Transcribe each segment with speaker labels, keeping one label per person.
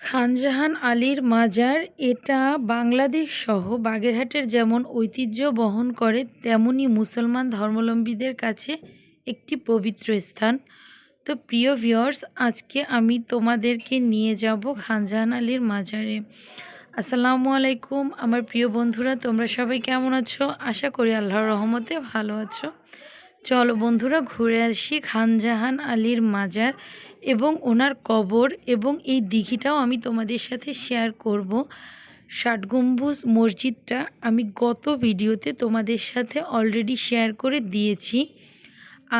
Speaker 1: খানজাহান আলীর মাজার, এটা বাংলাদেশ সহ বাগেরহাটের যেমন ঐতিহ্য বহন করে, তেমনি মুসলমান ধর্মাবলম্বীদের কাছে একটি পবিত্র স্থান। তো প্রিয় ভিওর্স আজকে আমি তোমাদেরকে নিয়ে যাব খানজাহান আলীর মাজারে। আসসালামু আলাইকুম। আমার প্রিয় বন্ধুরা, তোমরা সবাই কেমন আছো? আশা করি আল্লাহর রহমতে ভালো আছো। চলো বন্ধুরা, ঘুরে আসি খানজাহান আলীর মাজার এবং ওনার কবর এবং এই দিঘিটাও আমি তোমাদের সাথে শেয়ার করব। ষাট গম্বুজ মসজিদটা আমি গত ভিডিওতে তোমাদের সাথে অলরেডি শেয়ার করে দিয়েছি।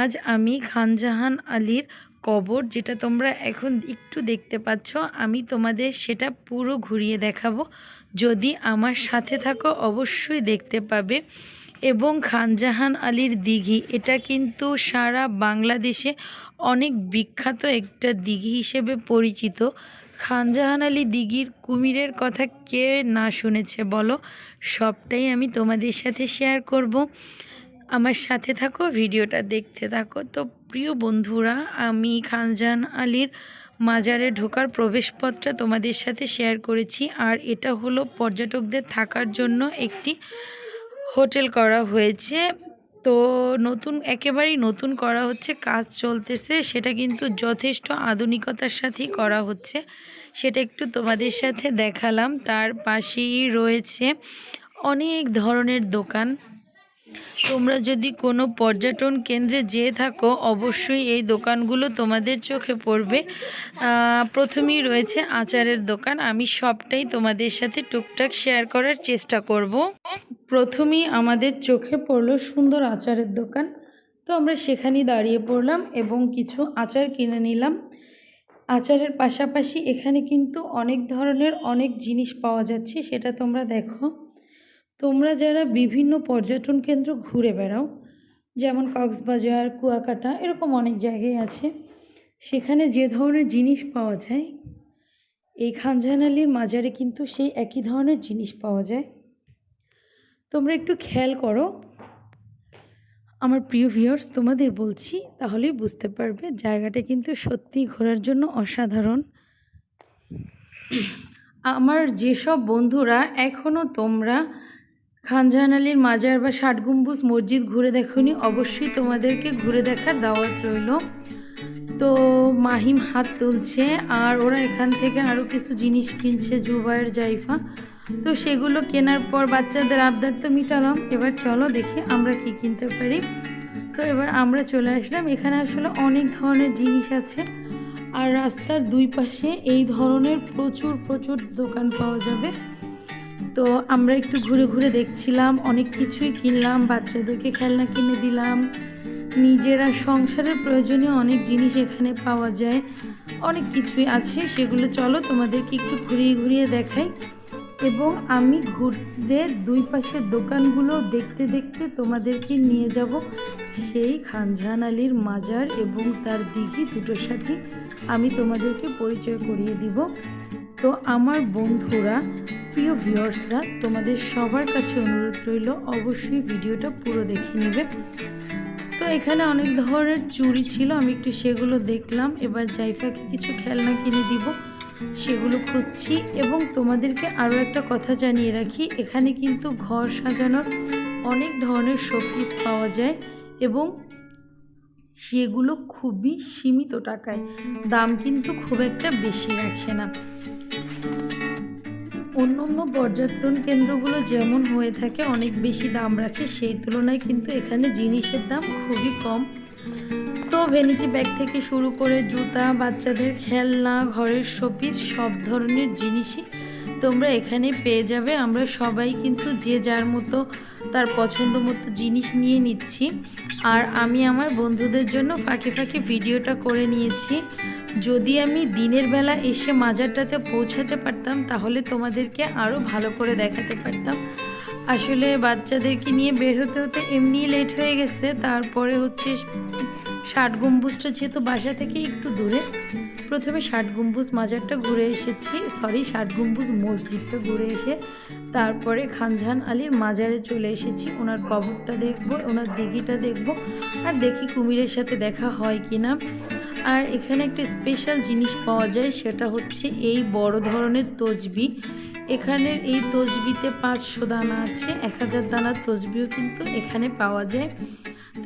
Speaker 1: আজ আমি খানজাহান আলীর কবর যেটা তোমরা এখন একটু দেখতে পাচ্ছ, আমি তোমাদের সেটা পুরো ঘুরিয়ে দেখাবো। যদি আমার সাথে থাকো অবশ্যই দেখতে পাবে। এবং খানজাহান আলীর দিঘি। এটা কিন্তু সারা বাংলাদেশে অনেক বিখ্যাত একটা দিঘি হিসেবে পরিচিত। খানজাহান আলী দিঘির কুমিরের কথা কে না শুনেছে বলো? সবটাই আমি তোমাদের সাথে শেয়ার করব। আমার সাথে থাকো, ভিডিওটা দেখতে থাকো। তো প্রিয় বন্ধুরা, আমি খানজাহান আলীর মাজারে ঢোকার প্রবেশপথটা তোমাদের সাথে শেয়ার করেছি। আর এটা হলো পর্যটকদের থাকার জন্য একটি হোটেল করা হয়েছে। তো নতুন, একেবারেই নতুন করা হচ্ছে, কাজ চলতেছে। সেটা কিন্তু যথেষ্ট আধুনিকতার সাথেই করা হচ্ছে। সেটা একটু তোমাদের সাথে দেখালাম। তার পাশেই রয়েছে অনেক ধরনের দোকান। তোমরা যদি কোনো পর্যটন কেন্দ্রে যেয়ে থাকো, অবশ্যই এই দোকানগুলো তোমাদের চোখে পড়বে। প্রথমেই রয়েছে আচারের দোকান। আমি সবটাই তোমাদের সাথে টুকটাক শেয়ার করার চেষ্টা করব। প্রথমেই আমাদের চোখে পড়ল সুন্দর আচারের দোকান। তো আমরা সেখানেই দাঁড়িয়ে পড়লাম এবং কিছু আচার কিনে নিলাম। আচারের পাশাপাশি এখানে কিন্তু অনেক ধরনের অনেক জিনিস পাওয়া যাচ্ছে, সেটা তোমরা দেখো। তোমরা যারা বিভিন্ন পর্যটন কেন্দ্র ঘুরে বেড়াও, যেমন কক্সবাজার, কুয়াকাটা, এরকম অনেক জায়গায় আছে, সেখানে যে ধরনের জিনিস পাওয়া যায়, এই খানজাহান মাজারে কিন্তু সেই একই ধরনের জিনিস পাওয়া যায়। তোমরা একটু খেয়াল করো। আমার প্রিয় ভিউয়ার্স তোমাদের বলছি, তাহলেই বুঝতে পারবে জায়গাটা কিন্তু সত্যি ঘোরার জন্য অসাধারণ। আমার যেসব বন্ধুরা এখনও তোমরা খানজাহান আলীর মাজার বা ষাট গম্বুজ মসজিদ ঘুরে দেখনি, অবশ্যই তোমাদেরকে ঘুরে দেখার দাওয়াত রইল। তো মাহিম হাত তুলছে, আর ওরা এখান থেকে আরও কিছু জিনিস কিনছে জুবাইয়ের জাইফা। তো সেগুলো কেনার পর বাচ্চাদের আবদার তো মিটালাম। এবার চলো দেখি আমরা কি কিনতে পারি। তো এবার আমরা চলে আসলাম। এখানে আসলে অনেক ধরনের জিনিস আছে। আর রাস্তার দুই পাশে এই ধরনের প্রচুর প্রচুর দোকান পাওয়া যাবে। তো আমরা একটু ঘুরে ঘুরে দেখছিলাম, অনেক কিছুই কিনলাম, বাচ্চাদেরকে খেলনা কিনে দিলাম। নিজেরা সংসারের প্রয়োজনীয় অনেক জিনিস এখানে পাওয়া যায়। অনেক কিছুই আছে। সেগুলো চলো তোমাদেরকে একটু ঘুরিয়ে ঘুরিয়ে দেখাই। এবং আমি ঘুরে দুই পাশের দোকানগুলো দেখতে দেখতে তোমাদেরকে নিয়ে যাব। সেই খানজাহান আলীর মাজার এবং তার দিঘি দুটোর সাথে আমি তোমাদেরকে পরিচয় করিয়ে দিব। তো আমার বন্ধুরা, প্রিয় ভিউয়ার্সরা, তোমাদের সবার কাছে অনুরোধ রইল, অবশ্যই ভিডিওটা পুরো দেখে নেবে। তো এখানে অনেক ধরনের চুড়ি ছিল, আমি একটু সেগুলো দেখলাম। এবার জাইফাকে কিছু খেলনা কিনে দিব। সেগুলো খুঁজছি এবং তোমাদেরকে আরও একটা কথা জানিয়ে রাখি, এখানে কিন্তু ঘর সাজানোর অনেক ধরনের শোপিস পাওয়া যায় এবং সেগুলো খুবই সীমিত টাকায়, দাম কিন্তু খুব একটা বেশি রাখে না। অন্য অন্য পর্যটন কেন্দ্রগুলো যেমন হয়ে থাকে, অনেক বেশি দাম রাখে, সেই তুলনায় কিন্তু এখানে জিনিসের দাম খুবই কম। তো ভেনিটি ব্যাগ থেকে শুরু করে জুতা, বাচ্চাদের খেলনা, ঘরের শোপিস, সব ধরনের জিনিসই তোমরা এখানে পেয়ে যাবে। আমরা সবাই কিন্তু যে যার মতো তার পছন্দ মতো জিনিস নিয়ে নিচ্ছি। আর আমি আমার বন্ধুদের জন্য ফাঁকে ফাঁকে ভিডিওটা করে নিয়েছি। যদি আমি দিনের বেলা এসে মাজারটাতে পৌঁছাতে পারতাম, তাহলে তোমাদেরকে আরও ভালো করে দেখাতে পারতাম। আসলে বাচ্চাদেরকে নিয়ে বের হতে হতে এমনি লেট হয়ে গেছে। তারপরে হচ্ছে ষাট গম্বুজটা যেহেতু বাসা থেকে একটু দূরে, প্রথমে ষাট গম্বুজ মাজারটা ঘুরে এসেছি সরি ষাট গম্বুজ মসজিদটা ঘুরে এসে তারপরে খানজাহান আলীর মাজারে চলে এসেছি, ওনার কবরটা দেখব, ওনার দিঘিটা দেখব, আর দেখি কুমিরের সাথে দেখা হয় কি না আর এখানে একটা স্পেশাল জিনিস পাওয়া যায়, সেটা হচ্ছে এই বড় ধরনের তজবি এখানের এই তজবিতে পাঁচশো দানা আছে, এক হাজার দানার তসবিও কিন্তু এখানে পাওয়া যায়।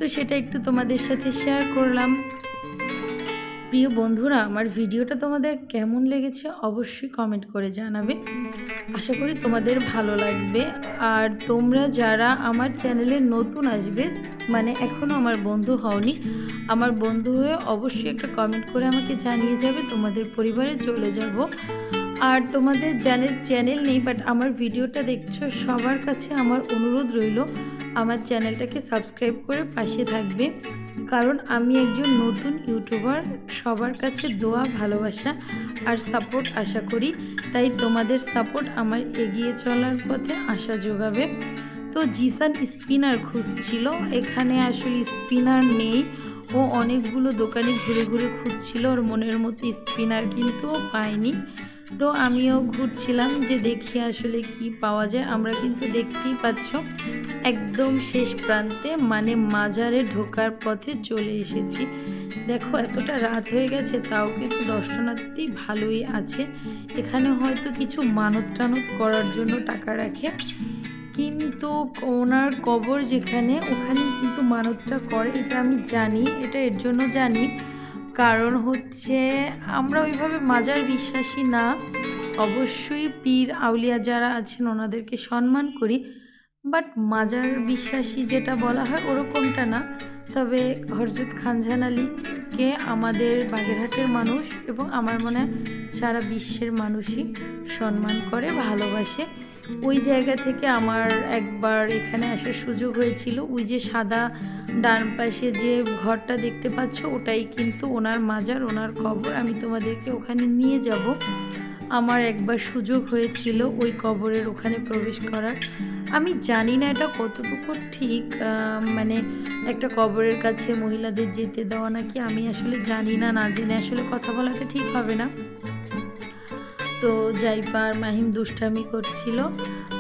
Speaker 1: তো সেটা একটু তোমাদের সাথে শেয়ার করলাম। প্রিয় বন্ধুরা, আমার ভিডিওটা তোমাদের কেমন লেগেছে অবশ্যই কমেন্ট করে জানাবে। আশা করি তোমাদের ভালো লাগবে। আর তোমরা যারা আমার চ্যানেলে নতুন আসবে মানে এখনও আমার বন্ধু হওনি, আমার বন্ধু হয়ে অবশ্যই একটা কমেন্ট করে আমাকে জানিয়ে যাবে। তোমাদের পরিবারে চলে যাব। আর তোমাদের জানের চ্যানেল নেই বাট আমার ভিডিওটা দেখছ, সবার কাছে আমার অনুরোধ রইল, আমার চ্যানেলটাকে সাবস্ক্রাইব করে পাশে থাকবে। কারণ আমি একজন নতুন ইউটিউবার সবার কাছে দোয়া, ভালোবাসা আর সাপোর্ট আশা করি। তাই তোমাদের সাপোর্ট আমার এগিয়ে চলার পথে আশা যোগাবে। তো জিসান স্পিনার খুঁজছিল, এখানে আসলে স্পিনার নেই। ও অনেকগুলো দোকানে ঘুরে ঘুরে খুঁজছিল, ওর মনের মতো স্পিনার কিন্তু পায়নি। তো আমিও ঘুরছিলাম যে দেখি আসলে কি পাওয়া যায়। আমরা কিন্তু দেখতেই পাচ্ছ, একদম শেষ প্রান্তে মানে মাজারে ঢোকার পথে চলে এসেছি। দেখো, এতটা রাত হয়ে গেছে, তাও কিন্তু দর্শনার্থী ভালোই আছে। এখানে হয়তো কিছু মানত টানত করার জন্য টাকা রাখে। কিন্তু ওনার কবর যেখানে, ওখানে কিন্তু মানতটা করে, এটা আমি জানি, এটা এর জন্য জানি। কারণ হচ্ছে আমরা ওইভাবে মাজার বিশ্বাসী না। অবশ্যই পীর আউলিয়া যারা আছেন ওনাদেরকে সম্মান করি। বাট মাজার বিশ্বাসী যেটা বলা হয় ওরকমটা না। তবে হরজত খানজান আলীকে আমাদের বাগেরহাটের মানুষ এবং আমার মনে হয় সারা বিশ্বের মানুষই সম্মান করে, ভালোবাসে। ওই জায়গা থেকে আমার একবার এখানে আসার সুযোগ হয়েছিল। ওই যে সাদা ডান পাশে যে ঘরটা দেখতে পাচ্ছ, ওটাই কিন্তু ওনার মাজার, ওনার কবর। আমি তোমাদেরকে ওখানে নিয়ে যাব। আমার একবার সুযোগ হয়েছিল ওই কবরের ওখানে প্রবেশ করার। আমি জানি না এটা কতটুকু ঠিক মানে একটা কবরের কাছে মহিলাদের যেতে দেওয়া নাকি, আমি আসলে জানি না না জেনে আসলে কথা বলাটা ঠিক হবে না। তো জাইফা আর মাহিম দুষ্টামি করছিল।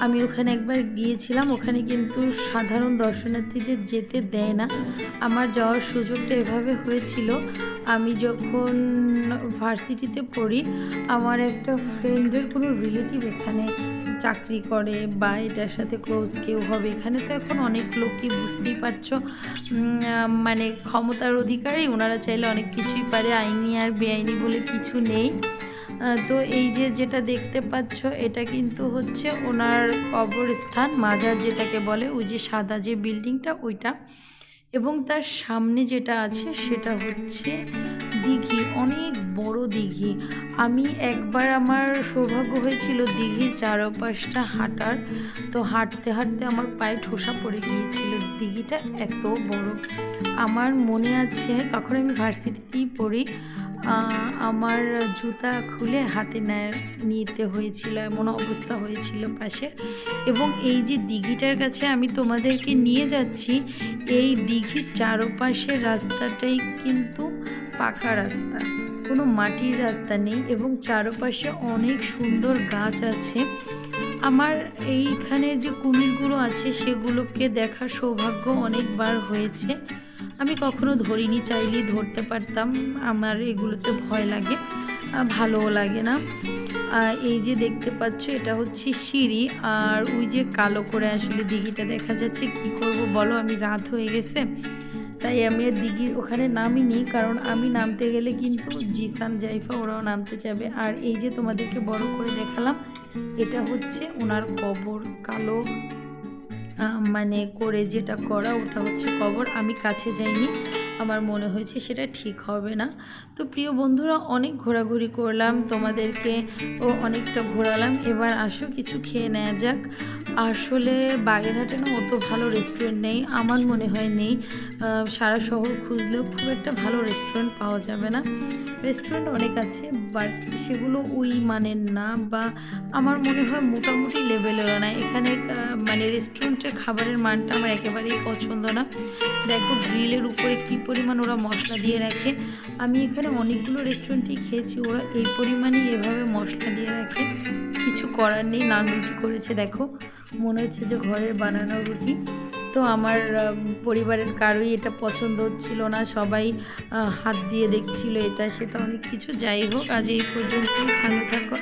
Speaker 1: আমি ওখানে একবার গিয়েছিলাম, ওখানে কিন্তু সাধারণ দর্শনার্থীদের যেতে দেয় না। আমার যাওয়ার সুযোগটা এভাবে হয়েছিল, আমি যখন ভার্সিটিতে পড়ি, আমার একটা ফ্রেন্ডের কোনো রিলেটিভ এখানে চাকরি করে বা এটার সাথে ক্লোজ কেউ হবে। এখানে তো এখন অনেক লোকই, বুঝতেই পারছ মানে ক্ষমতার অধিকারী ওনারা চাইলে অনেক কিছুই পারে, আইনি আর বেআইনি বলে কিছু নেই। তো এই যে যেটা দেখতে পাচ্ছ, এটা কিন্তু হচ্ছে ওনার কবরস্থান, মাজার যেটাকে বলে, ওই যে সাদা যে বিল্ডিংটা, ওইটা। এবং তার সামনে যেটা আছে, সেটা হচ্ছে দিঘি, অনেক বড় দিঘি। আমি একবার আমার সৌভাগ্য হয়েছিল দিঘির চারপাশটা হাঁটার। তো হাঁটতে হাঁটতে আমার পায়ে ঠোসা পড়ে গিয়েছিল। দিঘিটা এত বড়। আমার মনে আছে, তখন আমি ভার্সিটিতেই পড়ি আমার জুতা খুলে হাতে নিতে হয়েছিল, এমন অবস্থা হয়েছিল পাশে। এবং এই যে দিঘিটার কাছে আমি তোমাদেরকে নিয়ে যাচ্ছি, এই দিঘির চারপাশের রাস্তাটাই কিন্তু পাকা রাস্তা। কোনো মাটির রাস্তা নেই এবং চারপাশে অনেক সুন্দর গাছ আছে। আমার এইখানের যে কুমিরগুলো আছে, সেগুলোকে দেখার সৌভাগ্য অনেকবার হয়েছে। আমি কখনো ধরিনি চাইলেই ধরতে পারতাম। আমার এগুলোতে ভয় লাগে ভালোও লাগে না। এই যে দেখতে পাচ্ছ, এটা হচ্ছে সিঁড়ি। আর ওই যে কালো করে আসলে দিঘিটা দেখা যাচ্ছে। কি করব বলো? আমি রাত হয়ে গেছে। তাই আমি আর দিঘির ওখানে নামিনি, কারণ আমি নামতে গেলে কিন্তু জিসান, জাইফা ওরাও নামতে যাবে। আর এই যে তোমাদেরকে বড় করে দেখালাম, এটা হচ্ছে ওনার কবর, কালো মানে করে যেটা করা ওটা হচ্ছে কবর। আমি কাছে যাইনি। আমার মনে হয়েছে সেটা ঠিক হবে না। তো প্রিয় বন্ধুরা, অনেক ঘোরাঘুরি করলাম তোমাদেরকে ও অনেকটা ঘোরালাম। এবার আসো, কিছু খেয়ে নেওয়া যাক। আসলে বাগেরহাটে না অত ভালো রেস্টুরেন্ট নেই। আমার মনে হয় নেই। সারা শহর খুঁজলেও খুব একটা ভালো রেস্টুরেন্ট পাওয়া যাবে না। রেস্টুরেন্ট অনেক আছে বাট সেগুলো ওই মানের না বা আমার মনে হয় মোটামুটি লেভেলেরও না। এখানে মানে রেস্টুরেন্টের খাবারের মানটা আমার একেবারেই পছন্দ না। দেখো গ্রিলের উপরে কী পরিমাণ ওরা মশলা দিয়ে রাখে। আমি এখানে অনেকগুলো রেস্টুরেন্টেই খেয়েছি, ওরা এই পরিমাণেই এভাবে মশলা দিয়ে রাখে। কিছু করার নেই নান রুটি করেছে, দেখো। মনে হচ্ছে যে ঘরের বানানো রুটি। তো আমার পরিবারের কারোই এটা পছন্দ হচ্ছিল না। সবাই হাত দিয়ে দেখছিল এটা, সেটা অনেক কিছু। যাই হোক, আজ এই পর্যন্ত ভালো থাকো